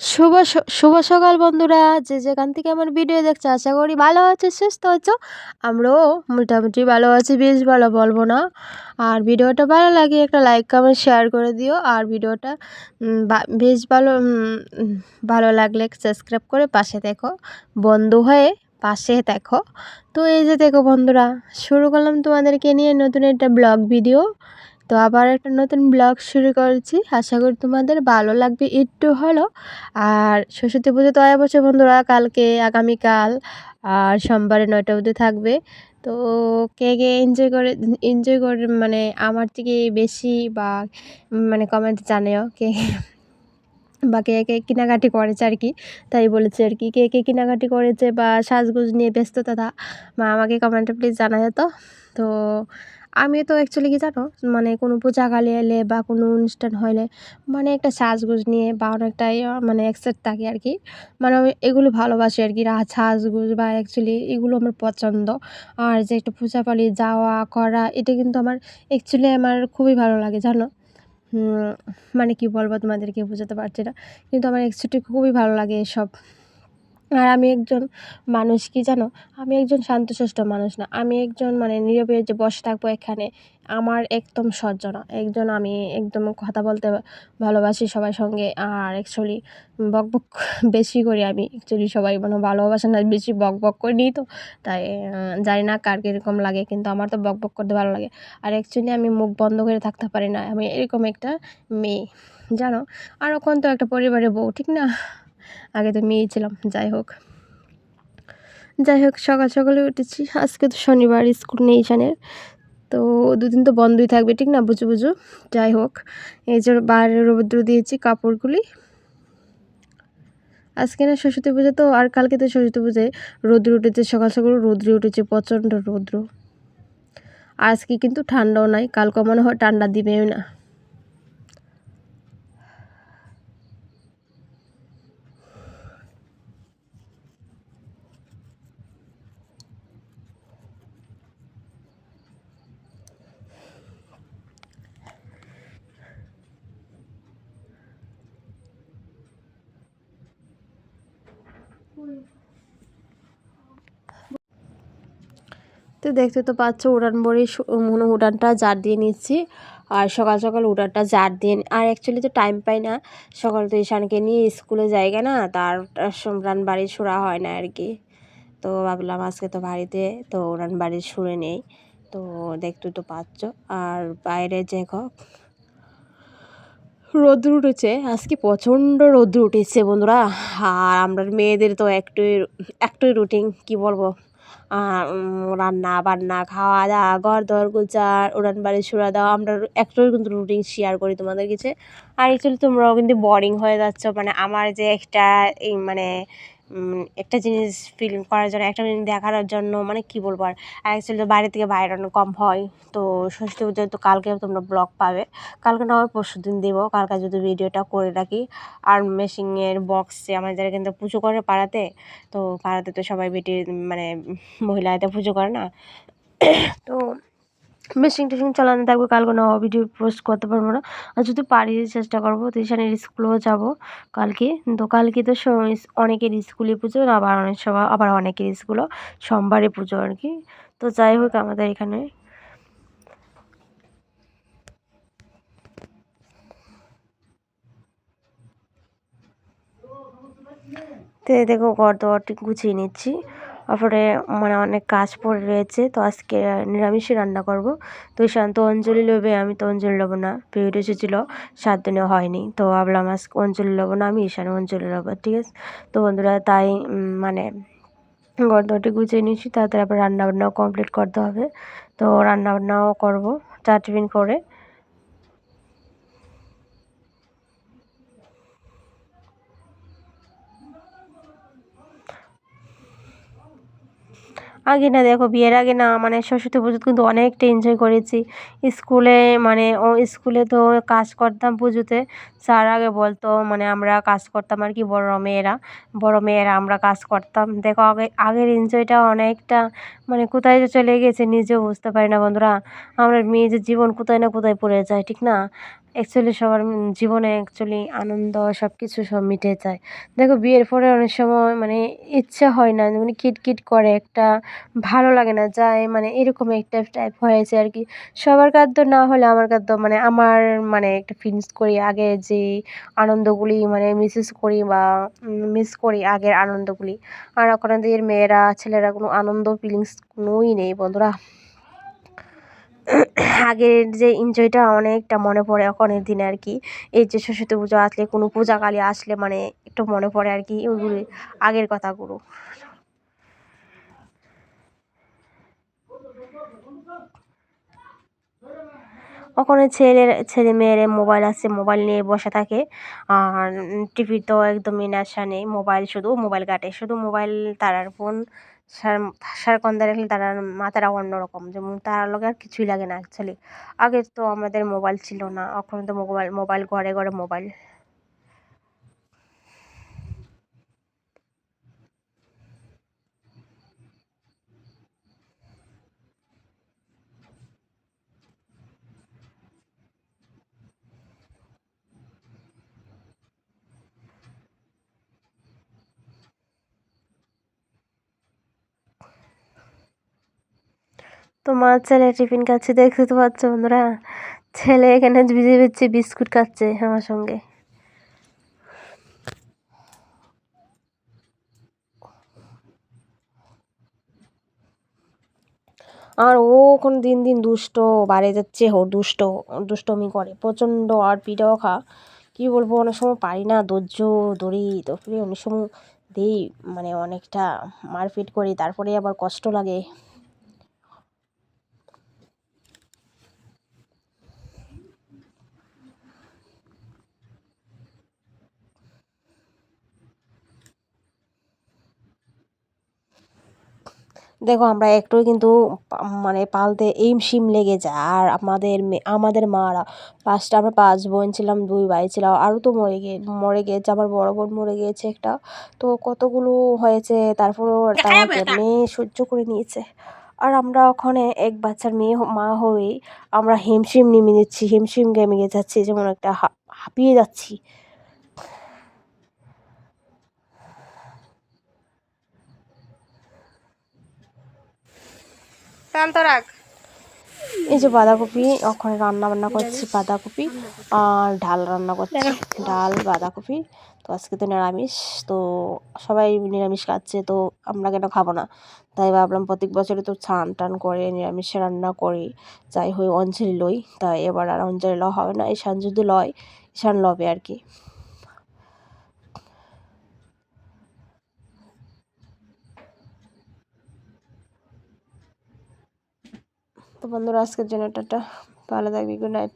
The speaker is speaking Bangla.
শুভ শুভ সকাল বন্ধুরা। যে যেখান থেকে আমার ভিডিও দেখছে, আশা করি ভালো আছে, সুস্থ আছো। আমরাও মোটামুটি ভালো আছি, বেশ ভালো বলব না। আর ভিডিওটা ভালো লাগে, একটা লাইক কমেন্ট শেয়ার করে দিও। আর ভিডিওটা বেশ ভালো ভালো লাগলে সাবস্ক্রাইব করে পাশে দেখো, বন্ধু হয়ে পাশে দেখো। তো এই যে দেখো বন্ধুরা, শুরু করলাম তোমাদেরকে নিয়ে নতুন একটা ব্লগ ভিডিও তো আবার একটা নতুন ব্লগ শুরু করেছি। আশা করি তোমাদের ভালো লাগবে একটু হলো আর সরস্বতী পুজো তো বছর বন্ধুরা, কালকে, আগামীকাল আর সোমবারে নয়টা অবধি থাকবে। তো কে কে এনজয় করে এনজয় করে মানে আমার থেকে বেশি বা মানে কমেন্ট জানেও কে বা কে কে কেনাকাটি করেছে আর কি, তাই বলেছে আর কি। কে কে কেনাকাটি করেছে বা সাজগুজ নিয়ে ব্যস্ততা বা আমাকে কমেন্টে প্লিজ জানা যেত তো আমি তো অ্যাকচুয়ালি কি জানো মানে কোনো পূজা কালী এলে বা কোনো অনুষ্ঠান হলে মানে একটা সাজগোজ নিয়ে বা অনেকটাই মানে এক্সাইট থাকি আর কি মানে আমি এগুলো ভালোবাসি আর কি সাজগোজ বা অ্যাকচুয়ালি এগুলো আমার পছন্দ। আর যে একটা পূজা পালি যাওয়া, করা, এটা কিন্তু আমার অ্যাকচুয়ালি আমার খুবই ভালো লাগে, জানো? মানে কি বলব তোমাদেরকে, বোঝাতে পারছি না। কিন্তু আমার অ্যাকচুয়ালি খুবই ভালো লাগে এসব। আর আমি একজন মানুষ কি জানো? আমি একজন শান্তশিষ্ট মানুষ না। আমি একজন মানে নীরবে যে বসে থাকব এখানে, আমার একদম সহ্য না। একজন আমি একদম কথা বলতে ভালোবাসি সবার সঙ্গে আর অ্যাকচুয়ালি বক বক বেশি করি আমি। অ্যাকচুয়ালি সবাই মানে ভালোবাসে না, বেশি বক বক করে নিই তো। তাই জানি না কার কীরকম লাগে, কিন্তু আমার তো বক বক করতে ভালো লাগে। আর অ্যাকচুয়ালি আমি মুখ বন্ধ করে থাকতে পারি না। আমি এরকম একটা মেয়ে, জানো? আর ওখান তো একটা পরিবারের বউ, ঠিক না? আগে তো মেয়েই ছিলাম, যাই হোক। যাই হোক, সকাল সকালে উঠেছি। আজকে তো শনিবার, স্কুল নেই জানের তো দুদিন তো বন্ধই থাকবে, ঠিক না বুঝু বুঝু? যাই হোক, এই যে বাইরে রৌদ্র দিয়েছি কাপড়গুলি। আজকে না সরস্বতী পুজো, তো আর কালকে তো সরস্বতী পুজোয় রৌদ্র উঠেছে, সকাল সকাল রৌদ্র উঠেছে, প্রচণ্ড রৌদ্র। আজকে কিন্তু ঠান্ডাও নাই, কালকে মনে হয় ঠান্ডা দিবেও না। তো দেখতে তো পাচ্ছ উড়ান বড়ি মনে উড়ানটা জার দিয়ে নিচ্ছি। আর সকাল সকাল উড়ানটা জার দিয়ে আর অ্যাকচুয়ালি তো টাইম পাই না। সকাল তো ঈশানকে নিয়ে স্কুলে জায়গা না, তার উড়ান বাড়ি সুরা হয় না আর কি তো ভাবলাম আজকে তো বাড়িতে, তো উড়ান বাড়ি সুরে নেই। তো দেখতে তো পাচ্ছ। আর বাইরে দেখো, রোদ্র উঠেছে। আজকে প্রচণ্ড রোদ্র উঠেছে বন্ধুরা। আর আমরা মেয়েদের তো একটুই একটুই রুটিন কি বলব? রান্না, বান্না খাওয়া দাওয়া ঘর দর গোছার উড়ান বাড়ি সুরা দেওয়া আমরা একটাই কিন্তু রুটিন শেয়ার করি তোমাদের কাছে। আর অ্যাকচুয়ালি তোমরাও কিন্তু বোরিং হয়ে যাচ্ছ। মানে আমার যে একটা এই মানে একটা জিনিস ফিল করার জন্য, একটা জিনিস দেখার জন্য মানে কি বলব আর অ্যাকচুয়ালি বাইরে থেকে বাইরে অনেক কম হয়, তো ষষ্ঠী পুজোয় তো কালকে তোমরা ব্লগ পাবে। কালকে না হয় পরশু দিন দেবো, কালকে যদি ভিডিওটা করে রাখি। আর মেশিনের বক্সে আমাদের কিন্তু পুজো করে পাড়াতে, তো পাড়াতে তো সবাই বেটি মানে মহিলাতে পুজো করে না। তো মেশিন টেশিন চালানো থাকবে, কালকে না ভিডিও পোস্ট করতে পারব না। আর যদি পারি, চেষ্টা করব, তো ঈশানের স্কুলেও যাব কালকে। তো কালকে তো অনেকের স্কুলে পুজো আবার অনেক সবাই আবার অনেকের স্কুলও সোমবারে পুজো আর কি। তো যাই হোক আমাদের এখানে। দেখো ঘর দোয়ারটি গুছিয়ে নিচ্ছি। তারপরে মানে অনেক কাজ পড়ে রয়েছে। তো আজকে নিরামিষই রান্না করব। তো শান্ত অঞ্জলি লোবে আমি তো অঞ্জলি নেব না। পিরিয়ড এসেছিল, সাত দিনে হয়নি। তো ভাবলাম আজকে অঞ্জলি নেব না, আমি ঈশানে অঞ্জলি নেব ঠিক আছে? তো বন্ধুরা, তাই মানে ঘর দোয়ারটি গুছিয়ে নিয়েছি। তাড়াতাড়ি আবার রান্নাবান্নাও কমপ্লিট করতে হবে। তো রান্নাবান্নাও করব, চা টিফিন করে। আগে না দেখো, বিয়ের আগে না মানে সরস্বতী পুজোতে কিন্তু অনেকটা এনজয় করেছি। স্কুলে মানে ও স্কুলে তো কাজ করতাম পুজোতে। স্যার আগে বলতো মানে আমরা কাজ করতাম আর কি, বড় মেয়েরা বড় মেয়েরা আমরা কাজ করতাম। দেখো, আগে, আগের এনজয়টা অনেকটা মানে কোথায় যে চলে গেছে নিজেও বুঝতে পারি না বন্ধুরা। আমরা মেয়েদের জীবন কোথায় না কোথায় পড়ে যায়, ঠিক না? অ্যাকচুয়ালি সবার জীবনে অ্যাকচুয়ালি আনন্দ সব কিছু সব মিটে যায়। দেখো, বিয়ের পরে অনেক সময় মানে ইচ্ছা হয় না মানে কিটকিট করে একটা ভালো লাগে না, যায় মানে এরকম একটা টাইপ হয়েছে আর কি সবার কাদ্য না হলে আমার কাদ্য মানে আমার মানে একটা ফিলিংস করি। আগে যে আনন্দগুলি মানে মিসেস করি বা মিস করি আগের আনন্দগুলি। আর আপনাদের মেয়েরা, ছেলেরা কোনো আনন্দ ফিলিংস কোনোই নেই বন্ধুরা। আগের যে এনজয়টা অনেকটা মনে পড়ে এখনের দিনে আর কি এই যে সরস্বতী পুজো আসলে, কোনো পূজা কালী আসলে মানে একটু মনে পড়ে আর কি ওইগুলি আগের কথাগুলো। ওখানে ছেলের, ছেলে মেয়েরে মোবাইল আছে, মোবাইল নিয়ে বসে থাকে। আর টিভি তো একদমই নেশা নেই, মোবাইল শুধু মোবাইল ঘাটে, শুধু মোবাইল তারার ফোন, সার সারাক্ষণ রাখলে তারা মাথাটা অন্যরকম যেমন তার লগে আর কিছুই লাগে না অ্যাকচুয়ালি আগে তো আমাদের মোবাইল ছিল না, এখন তো মোবাইল মোবাইল ঘরে ঘরে মোবাইল। তো ছেলে টিফিন খাচ্ছে দেখতে তো পাচ্ছ বন্ধুরা। ছেলে এখানে ভিজে ভিজে বিস্কুট খাচ্ছে আমার সঙ্গে। আর ও এখন দিন দিন দুষ্ট বাড়ে যাচ্ছে, ও দুষ্ট, দুষ্টমি করে। প্রচণ্ড আর পিঠাও খা। কী বলব, অনেক সময় পারি না, ধৈর্য দড়ি তারপরে অনেক সময় দিই মানে অনেকটা মারপিট করি তারপরে আবার কষ্ট লাগে। দেখো আমরা একটু কিন্তু মানে পালতে এইম সিম লেগে যায়। আর আমাদের আমাদের মারা পাঁচটা আমরা পাঁচ বোন ছিলাম দুই ভাই ছিলাম আরও তো মরে গিয়ে মরে গিয়েছে আমার বড় বোন মরে গিয়েছে একটা। তো কতগুলো হয়েছে তারপরেও তারা মেয়ে সহ্য করে নিয়েছে। আর আমরা ওখানে এক বাচ্চার মেয়ে মা হয়ে আমরা হিমশিম নেমে নিচ্ছি হিমশিম গেমে যাচ্ছি যেমন একটা হাঁপিয়ে যাচ্ছি। শান্ত রাখ। এই যে বাঁধাকপি ওখানে রান্না বান্না করছি বাঁধাকপি আর ডাল রান্না করছি। ডাল বাঁধাকপি তো আজকে তো নিরামিষ তো সবাই নিরামিষ খাচ্ছে তো আমরা কেন খাব না? তাই ভাবলাম প্রত্যেক বছরে তো ছান টান করে নিরামিষ রান্না করি। যাই হই অঞ্জলি লই তাই এবার আর অঞ্জলি লওয়া হবে না ঈশান যদি লয় ঈশান লবে আর কি। তো বন্ধুরা আজকের জন্য টাটা। ভালো থাকবি গুড নাইট